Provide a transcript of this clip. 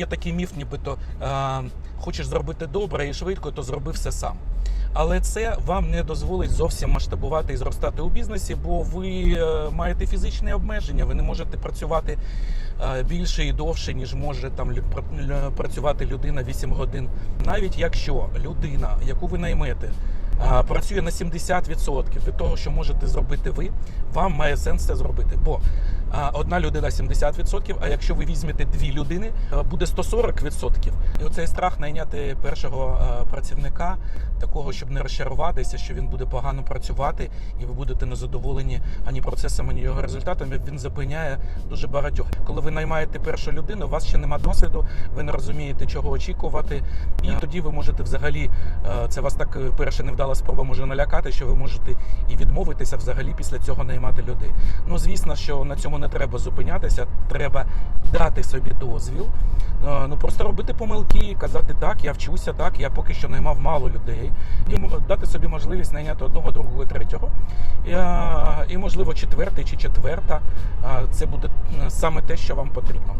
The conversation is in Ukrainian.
є такий міф, нібито е, хочеш зробити добре і швидко, то зроби все сам. Але це вам не дозволить зовсім масштабувати і зростати у бізнесі, бо ви е, маєте фізичні обмеження. Ви не можете працювати е, більше і довше, ніж може там пр- працювати людина 8 годин. Навіть якщо людина, яку ви наймете, а, працює на 70% від того, що можете зробити ви, вам має сенс це зробити. Бо одна людина 70%, а якщо ви візьмете дві людини, а, буде 140%. І оцей страх найняти першого працівника, такого, щоб не розчаруватися, що він буде погано працювати, і ви будете незадоволені ані процесом, ані його результатами. Він зупиняє дуже багатьох. Коли ви наймаєте першу людину, у вас ще немає досвіду, ви не розумієте, чого очікувати, і тоді ви можете взагалі е, це вас так е, перша невдала спроба може налякати, що ви можете і відмовитися взагалі після цього наймати людей. Ну звісно, що на цьому не треба зупинятися, треба дати собі дозвіл. Е, Ну просто робити помилки, казати так, я вчуся, так, я поки що наймав мало людей, і дати собі можливість найняти одного, другого, третього. І, е, і можливо, четвертий чи четверта. Це буде саме те, що вам потрібно.